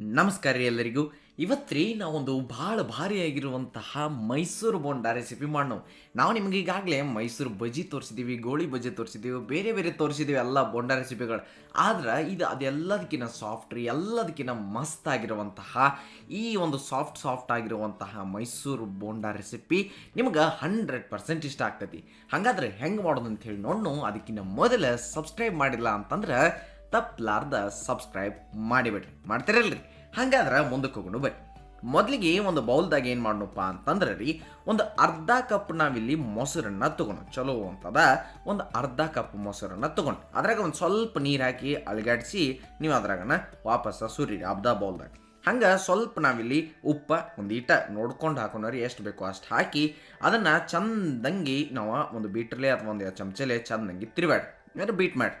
ನಮಸ್ಕಾರ ಎಲ್ಲರಿಗೂ. ಇವತ್ತು ನಾವೊಂದು ಭಾಳ ಭಾರಿಯಾಗಿರುವಂತಹ ಮೈಸೂರು ಬೋಂಡ ರೆಸಿಪಿ ಮಾಡೋಣ ನಾವು ನಿಮಗೆ ಈಗಾಗಲೇ ಮೈಸೂರು ಬಜ್ಜಿ ತೋರಿಸಿದ್ದೀವಿ ಗೋಳಿ ಬಜ್ಜಿ ತೋರಿಸಿದ್ದೀವಿ ಬೇರೆ ಬೇರೆ ತೋರಿಸಿದ್ದೀವಿ ಎಲ್ಲ ಬೋಂಡ ರೆಸಿಪಿಗಳು ಆದ್ರೆ ಇದು ಅದೆಲ್ಲದಕ್ಕಿಂತ ಸಾಫ್ಟ್ ರೀ ಎಲ್ಲದಕ್ಕಿಂತ ಮಸ್ತ್ ಆಗಿರುವಂತಹ ಈ ಒಂದು ಸಾಫ್ಟ್ ಸಾಫ್ಟ್ ಆಗಿರುವಂತಹ ಮೈಸೂರು ಬೋಂಡ ರೆಸಿಪಿ ನಿಮ್ಗೆ ಹಂಡ್ರೆಡ್ ಪರ್ಸೆಂಟ್ ಇಷ್ಟ ಆಗ್ತೈತಿ. ಹಾಗಾದ್ರೆ ಹೆಂಗೆ ಮಾಡೋದು ಅಂತ ಹೇಳಿ ನೋಡ್ನು ಅದಕ್ಕಿಂತ ಮೊದಲೇ ಸಬ್ಸ್ಕ್ರೈಬ್ ಮಾಡಿಲ್ಲ ಅಂತಂದ್ರೆ ತಪ್ಪಲಾರ್ದ ಸಬ್ಸ್ಕ್ರೈಬ್ ಮಾಡಿಬಿಡ್ರಿ. ಮಾಡ್ತಿರಲ್ರಿ? ಹಂಗಾದ್ರೆ ಮುಂದಕ್ಕೆ ಹೋಗೋಣ ಬರ್ರಿ ಮೊದಲಿಗೆ ಒಂದು ಬೌಲ್ದಾಗ ಏನು ಮಾಡೋಣಪ್ಪ ಅಂತಂದ್ರೆ ರೀ, ಒಂದು ಅರ್ಧ ಕಪ್ ನಾವಿಲ್ಲಿ ಮೊಸರನ್ನ ತಗೊಂಡು ಚಲೋ ಅಂತದ, ಒಂದು ಅರ್ಧ ಕಪ್ ಮೊಸರನ್ನ ತೊಗೊಂಡು ಅದ್ರಾಗ ಒಂದು ಸ್ವಲ್ಪ ನೀರು ಹಾಕಿ ಅಳಗಾಡಿಸಿ ನೀವು ಅದ್ರಾಗನ ವಾಪಸ್ ಸುರಿ ಅರ್ಧ ಬೌಲ್ದಾಗ. ಹಂಗೆ ಸ್ವಲ್ಪ ನಾವಿಲ್ಲಿ ಉಪ್ಪ ಒಂದು ಈಟ ನೋಡ್ಕೊಂಡು ಹಾಕೊಂಡ್ರಿ ಎಷ್ಟು ಬೇಕೋ ಅಷ್ಟು ಹಾಕಿ ಅದನ್ನು ಚಂದಂಗಿ ನಾವು ಒಂದು ಬೀಟ್ರಲೆ ಅಥವಾ ಒಂದು ಚಮಚಲೆ ಚಂದಂಗಿ ತಿರುವಾಡಿ ಅಂದರೆ ಬೀಟ್ ಮಾಡಿ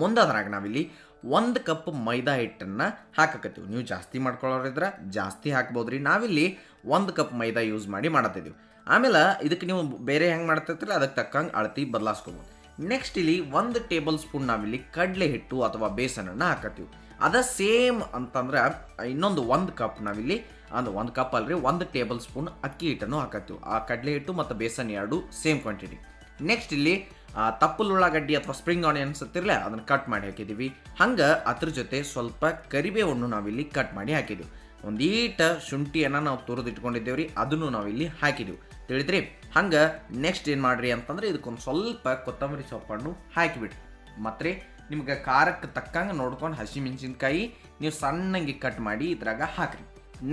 ಮುಂದೆ ಅದ್ರಾಗ ನಾವಿಲ್ಲಿ ಒಂದು ಕಪ್ ಮೈದಾ ಹಿಟ್ಟನ್ನು ಹಾಕಕತ್ತೀವಿ. ನೀವು ಜಾಸ್ತಿ ಮಾಡ್ಕೊಳ್ಳೋರಿದ್ರೆ ಜಾಸ್ತಿ ಹಾಕ್ಬೋದು ರೀ ನಾವಿಲ್ಲಿ ಒಂದು ಕಪ್ ಮೈದಾ ಯೂಸ್ ಮಾಡಿ ಮಾಡತ್ತಿದ್ದೀವಿ. ಆಮೇಲೆ ಇದಕ್ಕೆ ನೀವು ಬೇರೆ ಹೆಂಗೆ ಮಾಡ್ತಿರ್ತೀರ? ಅದಕ್ಕೆ ತಕ್ಕಂಗೆ ಅಳತಿ ಬದಲಾಯಿಸ್ಕೋಬೋದು ನೆಕ್ಸ್ಟ್ ಇಲ್ಲಿ ಒಂದು ಟೇಬಲ್ ಸ್ಪೂನ್ ನಾವಿಲ್ಲಿ ಕಡಲೆ ಹಿಟ್ಟು ಅಥವಾ ಬೇಸನನ್ನು ಹಾಕತ್ತೀವಿ. ಅದ ಸೇಮ್ ಅಂತಂದ್ರೆ ಇನ್ನೊಂದು ಒಂದು ಕಪ್ ನಾವಿಲ್ಲಿ, ಅಂದ್ರೆ ಒಂದು ಕಪ್ ಅಲ್ರಿ, ಒಂದು ಟೇಬಲ್ ಸ್ಪೂನ್ ಅಕ್ಕಿ ಹಿಟ್ಟನ್ನು ಹಾಕತ್ತೀವಿ. ಆ ಕಡಲೆ ಹಿಟ್ಟು ಮತ್ತು ಬೇಸನ್ ಎರಡು ಸೇಮ್ ಕ್ವಾಂಟಿಟಿ ನೆಕ್ಸ್ಟ್ ಇಲ್ಲಿ ಆ, ತಪ್ಪಲ್ ಉಳ್ಳಾಗಡ್ಡಿ ಅಥವಾ ಸ್ಪ್ರಿಂಗ್ ಆನಿಯನ್ಸ್ ಅಂತಿರಲ್ಲ ಅದನ್ನ ಕಟ್ ಮಾಡಿ ಹಾಕಿದ್ದೀವಿ ಹಂಗೆ ಅದ್ರ ಜೊತೆ ಸ್ವಲ್ಪ ಕರಿಬೇವನ್ನು ನಾವಿಲ್ಲಿ ಕಟ್ ಮಾಡಿ ಹಾಕಿದ್ದೀವಿ ಒಂದೀಟ ಶುಂಠಿಯನ್ನು ನಾವು ತುರಿದು ಇಟ್ಕೊಂಡಿದ್ದೇವ್ರಿ ಅದನ್ನು ನಾವಿಲ್ಲಿ ಹಾಕಿದ್ದೀವಿ ತಿಳಿದ್ರಿ? ಹಂಗೆ ನೆಕ್ಸ್ಟ್ ಏನು ಮಾಡ್ರಿ ಅಂತಂದ್ರೆ ಇದಕ್ಕೊಂದು ಸ್ವಲ್ಪ ಕೊತ್ತಂಬರಿ ಸೊಪ್ಪನ್ನು ಹಾಕಿಬಿಡ್ರಿ. ಮತ್ತೆ ನಿಮ್ಗೆ ಖಾರಕ್ಕೆ ತಕ್ಕಂಗೆ ನೋಡ್ಕೊಂಡು ಹಸಿಮೆಣಸಿನ್ಕಾಯಿ ನೀವು ಸಣ್ಣಂಗೆ ಕಟ್ ಮಾಡಿ ಇದ್ರಾಗ ಹಾಕ್ರಿ.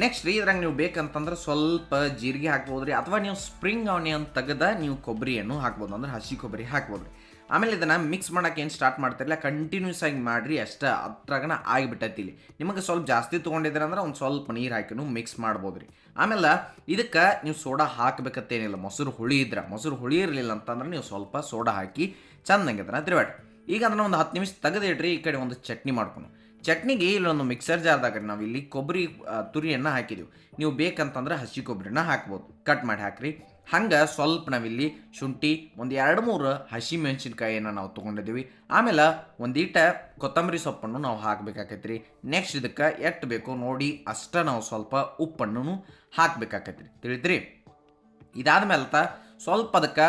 ನೆಕ್ಸ್ಟ್ ರೀ, ಇದ್ರಾಗ ನೀವು ಬೇಕಂತಂದ್ರೆ ಸ್ವಲ್ಪ ಜೀರಿಗೆ ಹಾಕ್ಬೋದು ರೀ ಅಥವಾ ನೀವು ಸ್ಪ್ರಿಂಗ್ ಆನಿಯನ್ ತೆಗೆದ ನೀವು ಕೊಬ್ಬರಿಯನ್ನು ಹಾಕ್ಬೋದು. ಅಂದ್ರೆ ಹಸಿ ಕೊಬ್ಬರಿ ಹಾಕ್ಬೋದು ರೀ ಆಮೇಲೆ ಇದನ್ನು ಮಿಕ್ಸ್ ಮಾಡೋಕೆ ಏನು ಸ್ಟಾರ್ಟ್ ಮಾಡ್ತಿರಲ್ಲ ಕಂಟಿನ್ಯೂಸ್ ಆಗಿ ಮಾಡಿರಿ. ಅಷ್ಟೇ ಅದ್ರಾಗನ ಆಗಿಬಿಟ್ಟೈತಿ ಇಲ್ಲಿ ನಿಮಗೆ ಸ್ವಲ್ಪ ಜಾಸ್ತಿ ತೊಗೊಂಡಿದ್ರೆ ಅಂದ್ರೆ ಒಂದು ಸ್ವಲ್ಪ ನೀರು ಹಾಕಿನೂ ಮಿಕ್ಸ್ ಮಾಡ್ಬೋದು ರೀ ಆಮೇಲೆ ಇದಕ್ಕೆ ನೀವು ಸೋಡಾ ಹಾಕಬೇಕತ್ತೇನಿಲ್ಲ. ಮೊಸರು ಹುಳಿ ಇದ್ರೆ. ಮೊಸರು ಹುಳಿ ಇರಲಿಲ್ಲ ಅಂತಂದ್ರೆ ನೀವು ಸ್ವಲ್ಪ ಸೋಡಾ ಹಾಕಿ ಚೆಂದಂಗೆ ಅದನ್ನು ತಿರುವಾಡಿ ಈಗ ಅದನ್ನು ಒಂದು ಹತ್ತು ನಿಮಿಷ ತೆಗೆದಿಡ್ರಿ. ಈ ಕಡೆ ಒಂದು ಚಟ್ನಿ ಮಾಡ್ಕೊಂಡು ಚಟ್ನಿಗೆ ಇಲ್ಲೊಂದು ಮಿಕ್ಸರ್ ಜಾರ್ದಾಗ ನಾವು ಇಲ್ಲಿ ಕೊಬ್ಬರಿ ತುರಿಯನ್ನು ಹಾಕಿದ್ದೀವಿ ನೀವು ಬೇಕಂತಂದ್ರೆ ಹಸಿ ಕೊಬ್ಬರಿನ ಹಾಕ್ಬೋದು. ಕಟ್ ಮಾಡಿ ಹಾಕ್ರಿ. ಹಂಗೆ ಸ್ವಲ್ಪ ನಾವಿಲ್ಲಿ ಶುಂಠಿ, ಒಂದು ಎರಡು ಮೂರು ಹಸಿ ಮೆಣಸಿನ್ಕಾಯಿಯನ್ನು ನಾವು ತೊಗೊಂಡಿದ್ದೀವಿ ಆಮೇಲೆ ಒಂದೀಟ ಕೊತ್ತಂಬರಿ ಸೊಪ್ಪನ್ನು ನಾವು ಹಾಕ್ಬೇಕಾಕೈತಿ ರೀ ನೆಕ್ಸ್ಟ್ ಇದಕ್ಕೆ ಎಷ್ಟು ಬೇಕು ನೋಡಿ ಅಷ್ಟ ನಾವು ಸ್ವಲ್ಪ ಉಪ್ಪನ್ನು ಹಾಕಬೇಕಾಕೈತಿ ರೀ ತಿಳಿದ್ರಿ? ಇದಾದ್ಮೇಲೆ ತ ಸ್ವಲ್ಪ ಅದಕ್ಕೆ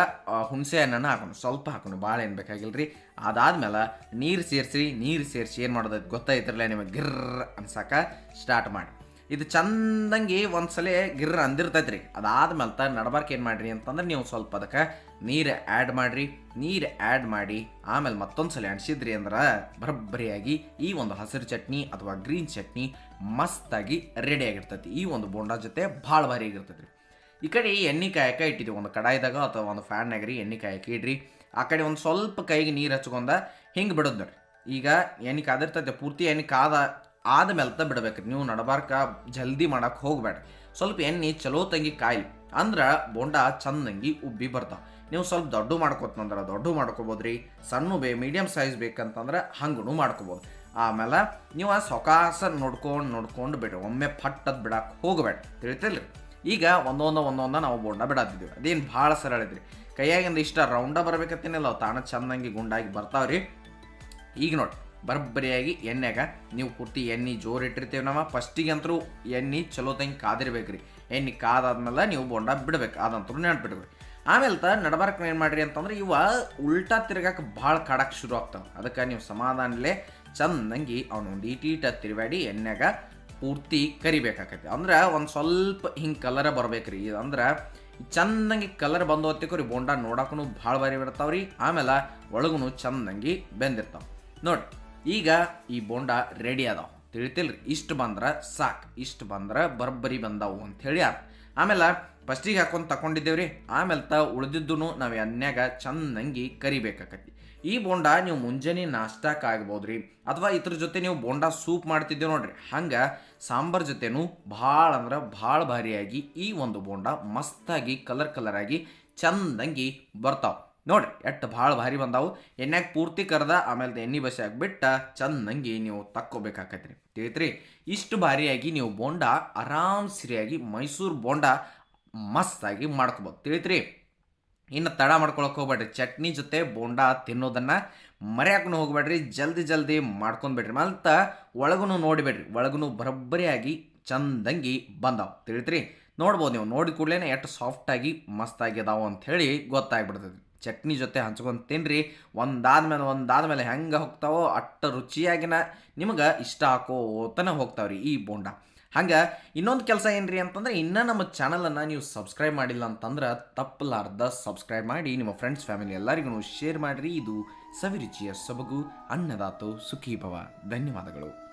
ಹುಣಸೆ ಹಣ್ಣನ್ನು ಹಾಕೊಂಡು, ಸ್ವಲ್ಪ ಹಾಕೊಂಡು ಭಾಳ ಏನು ಬೇಕಾಗಿಲ್ಲ ರೀ ಅದಾದ್ಮೇಲೆ ನೀರು ಸೇರಿಸಿ ನೀರು ಸೇರಿಸಿ ಏನು ಮಾಡೋದು ಗೊತ್ತಾಯ್ತಿರಲ್ಲ ನಿಮಗೆ ಗಿರ್ರ ಅನ್ಸಕ್ಕ ಸ್ಟಾರ್ಟ್ ಮಾಡಿ. ಇದು ಚಂದಂಗೆ ಒಂದು ಸಲ ಗಿರ್ರ ಅಂದಿರ್ತೈತೆ ರೀ ಅದಾದ್ಮೇಲೆ ತ ನಡ್ಬಾರ್ಕ್ ಏನು ಮಾಡಿರಿ ಅಂತಂದ್ರೆ ನೀವು ಸ್ವಲ್ಪ ಅದಕ್ಕೆ ನೀರು ಆ್ಯಡ್ ಮಾಡಿರಿ. ನೀರು ಆ್ಯಡ್ ಮಾಡಿ, ಆಮೇಲೆ ಮತ್ತೊಂದು ಸಲ ಅಣಿಸಿದ್ರಿ ಅಂದ್ರೆ ಬರಬ್ಬರಿಯಾಗಿ ಈ ಒಂದು ಹಸಿರು ಚಟ್ನಿ ಅಥವಾ ಗ್ರೀನ್ ಚಟ್ನಿ ಮಸ್ತಾಗಿ ರೆಡಿ ಆಗಿರ್ತೈತಿ. ಈ ಒಂದು ಬೋಂಡಾ ಜೊತೆ ಭಾಳ ಭಾರಿ ಆಗಿರ್ತೈತಿ ರೀ ಈ ಕಡೆ ಎಣ್ಣೆ ಕಾಯಕ ಇಟ್ಟಿದ್ದೀವಿ ಒಂದು ಕಡಾಯಿದಾಗ ಅಥವಾ ಒಂದು ಫ್ಯಾನ್ನಾಗ್ರಿ ಎಣ್ಣೆ ಕಾಯಕ ಇಡ್ರಿ. ಆ ಕಡೆ ಒಂದು ಸ್ವಲ್ಪ ಕೈಗೆ ನೀರು ಹಚ್ಕೊಂಡ ಹಿಂಗೆ ಬಿಡೋದು ನೋಡ್ರಿ. ಈಗ ಎಣ್ಣೆ ಕಾದಿರ್ತೈತೆ, ಪೂರ್ತಿ ಎಣ್ಣೆ ಕಾದ ಆದಮೇಲೆ ತ ಬಿಡ್ಬೇಕ್ರಿ. ನೀವು ನಡಬಾರ್ಕ, ಜಲ್ದಿ ಮಾಡಕ್ಕೆ ಹೋಗ್ಬೇಡ್ರಿ. ಸ್ವಲ್ಪ ಎಣ್ಣೆ ಚಲೋ ತಂಗಿ ಕಾಯಿ ಅಂದ್ರೆ ಬೋಂಡ ಚಂದಂಗಿ ಉಬ್ಬಿ ಬರ್ತಾವ. ನೀವು ಸ್ವಲ್ಪ ದೊಡ್ಡ ಮಾಡ್ಕೊತಂದ್ರೆ ದೊಡ್ಡ ಮಾಡ್ಕೋಬೋದ್ರಿ. ಸಣ್ಣ ಬೇ ಮೀಡಿಯಮ್ ಸೈಜ್ ಬೇಕಂತಂದ್ರೆ ಹಂಗೂ ಮಾಡ್ಕೋಬೋದು. ಆಮೇಲೆ ನೀವು ಆ ಸೊಕಾಸ ನೋಡ್ಕೊಂಡು ನೋಡ್ಕೊಂಡು ಬಿಡ್ರಿ. ಒಮ್ಮೆ ಪಟ್ಟದ್ ಬಿಡಕ್ಕೆ ಹೋಗಬೇಡ ತಿಳಿತಿಲ್ರಿ? ಈಗ ಒಂದೊಂದು ಒಂದೊಂದ ನಾವು ಬೋಂಡ ಬಿಡಾತಿದ್ವಿ. ಅದೇನು ಭಾಳ ಸರಳ ಐತ್ರಿ. ಕೈಯಾಗಿಂದ ಇಷ್ಟ ರೌಂಡ ಬರ್ಬೇಕತ್ತೇನಿಲ್ಲ, ಅವು ತಾಣ ಚಂದಂಗಿ ಗುಂಡಾಗಿ ಬರ್ತಾವ್ರಿ. ಈಗ ನೋಡಿ ಬರಬ್ಬರಿಯಾಗಿ ಎಣ್ಣೆಗ ನೀವು ಪೂರ್ತಿ ಎಣ್ಣೆ ಜೋರು ಇಟ್ಟಿರ್ತೀವಿ ನಾವು. ಫಸ್ಟಿಗೆ ಅಂತರೂ ಎಣ್ಣೆ ಚಲೋ ತಂಗಿ ಕಾದಿರ್ಬೇಕ್ರಿ. ಎಣ್ಣೆ ಕಾದಾದ್ಮೇಲೆ ನೀವು ಬೋಂಡ ಬಿಡ್ಬೇಕು, ಅದಂತರೂ ನೆನ್ಪಿಡ್ಬೇಕು ಆಮೇಲೆ ತ ನಡಬಾರಕ್ಕೆ ಏನು ಮಾಡ್ರಿ ಅಂತಂದ್ರೆ ಇವ ಉಲ್ಟಾ ತಿರ್ಗಾಕ ಭಾಳ ಕಾಡಕ್ಕೆ ಶುರು ಆಗ್ತಾವೆ. ಅದಕ್ಕೆ ನೀವು ಸಮಾಧಾನಲೇ ಚಂದಂಗಿ ಅವನು ಒಂದು ಈಟೀಟ ತಿರುವಾಡಿ ಎಣ್ಣೆಗ ಪೂರ್ತಿ ಕರಿಬೇಕಾಕೈತಿ. ಅಂದ್ರೆ ಒಂದು ಸ್ವಲ್ಪ ಹಿಂಗೆ ಕಲರ ಬರ್ಬೇಕ್ರಿ. ಅಂದ್ರೆ ಚಂದಂಗಿ ಕಲರ್ ಬಂದು ರೀ ಬೋಂಡ ನೋಡಕ್ಕೂ ಭಾಳ ಬಾರಿ ಬಿಡ್ತಾವ್ರಿ ಆಮೇಲೆ ಒಳಗೂ ಚಂದಂಗಿ ಬೆಂದಿರ್ತಾವ. ನೋಡಿ ಈಗ ಈ ಬೋಂಡ ರೆಡಿ ಅದಾವ. ತಿಳಿತಿಲ್ರಿ, ಇಷ್ಟು ಬಂದ್ರೆ ಸಾಕು, ಇಷ್ಟು ಬಂದ್ರೆ ಬರ್ಬರಿ ಬಂದಾವು ಅಂತ ಹೇಳಿ ಆಮೇಲೆ ಫಸ್ಟಿಗೆ ಹಾಕೊಂಡು ತಗೊಂಡಿದ್ದೇವ್ರಿ ಆಮೇಲೆ ತ ಉಳಿದಿದ್ದು ನಾವು ಎಣ್ಣೆಗ ಚಂದಂಗಿ ಕರಿಬೇಕಾಕತಿ ಈ ಬೋಂಡ ನೀವು ಮುಂಜಾನೆ ನಾಷ್ಟಕ್ಕೆ ಆಗ್ಬೋದು ರೀ ಅಥವಾ ಇದ್ರ ಜೊತೆ ನೀವು ಬೋಂಡ ಸೂಪ್ ಮಾಡ್ತಿದ್ದೇವೆ ನೋಡ್ರಿ. ಹಂಗೆ ಸಾಂಬಾರ್ ಜೊತೆನೂ ಭಾಳ ಅಂದ್ರೆ ಭಾಳ ಭಾರಿಯಾಗಿ ಈ ಒಂದು ಬೋಂಡ ಮಸ್ತಾಗಿ ಕಲರ್ ಕಲರ್ ಆಗಿ ಚಂದಂಗಿ ಬರ್ತಾವೆ. ನೋಡ್ರಿ ಎಟ್ಟು ಭಾಳ ಭಾರಿ ಬಂದಾವು. ಎಣ್ಣೆಗೆ ಪೂರ್ತಿ ಕರೆದ ಆಮೇಲೆ ಎಣ್ಣೆ ಬಸಿ ಬಿಟ್ಟ ಚಂದಂಗಿ ನೀವು ತಕ್ಕೋಬೇಕಾಕತ್ರಿ. ತಿಳಿತ್ರಿ, ಇಷ್ಟು ಭಾರಿಯಾಗಿ ನೀವು ಬೋಂಡ ಆರಾಮ್ ಸರಿಯಾಗಿ ಮೈಸೂರು ಬೋಂಡ ಮಸ್ತಾಗಿ ಮಾಡ್ಕೋಬೋದು. ತಿಳಿತ್ರಿ, ಇನ್ನು ತಡ ಮಾಡ್ಕೊಳಕ್ಕೆ ಹೋಗ್ಬೇಡ್ರಿ. ಚಟ್ನಿ ಜೊತೆ ಬೋಂಡ ತಿನ್ನೋದನ್ನು ಮರ್ಯಾಕೂ ಹೋಗ್ಬೇಡ್ರಿ, ಜಲ್ದಿ ಜಲ್ದಿ ಮಾಡ್ಕೊಂಡ್ಬಿಡ್ರಿ. ಅಂತ ಒಳಗೂ ನೋಡಿಬೇಡ್ರಿ. ಒಳಗೂ ಬರೋಬ್ಬರಿಯಾಗಿ ಚಂದಂಗಿ ಬಂದಾವ. ತಿಳಿತ್ರಿ, ನೋಡ್ಬೋದು ನೀವು. ನೋಡಿದ ಕೂಡಲೇ ಎಷ್ಟು ಸಾಫ್ಟಾಗಿ ಮಸ್ತಾಗಿ ಅಂತ ಅಂಥೇಳಿ ಗೊತ್ತಾಗ್ಬಿಡ್ತದೆ ಚಟ್ನಿ ಜೊತೆ ಹಂಚ್ಕೊಂಡು ತಿನ್ರಿ. ಒಂದಾದ ಮೇಲೆ ಹೆಂಗೆ ಹೋಗ್ತಾವೋ ಅಷ್ಟು ರುಚಿಯಾಗಿನ ನಿಮಗೆ ಇಷ್ಟ ಹಾಕೋತನ ಹೋಗ್ತಾವ್ರಿ ಈ ಬೋಂಡ. ಹಂಗೆ ಇನ್ನೊಂದು ಕೆಲಸ ಏನ್ರಿ ಅಂತಂದ್ರೆ ಇನ್ನೂ ನಮ್ಮ ಚಾನಲನ್ನು ನೀವು ಸಬ್ಸ್ಕ್ರೈಬ್ ಮಾಡಿಲ್ಲ ಅಂತಂದ್ರೆ ತಪ್ಪಲಾರ್ದ ಸಬ್ಸ್ಕ್ರೈಬ್ ಮಾಡಿ, ನಿಮ್ಮ ಫ್ರೆಂಡ್ಸ್ ಫ್ಯಾಮಿಲಿ ಎಲ್ಲರಿಗೂ ಶೇರ್ ಮಾಡಿರಿ. ಇದು ಸವಿರುಚಿಯ ಸೊಬಗು, ಅನ್ನದಾತು ಸುಖೀಭವ. ಧನ್ಯವಾದಗಳು.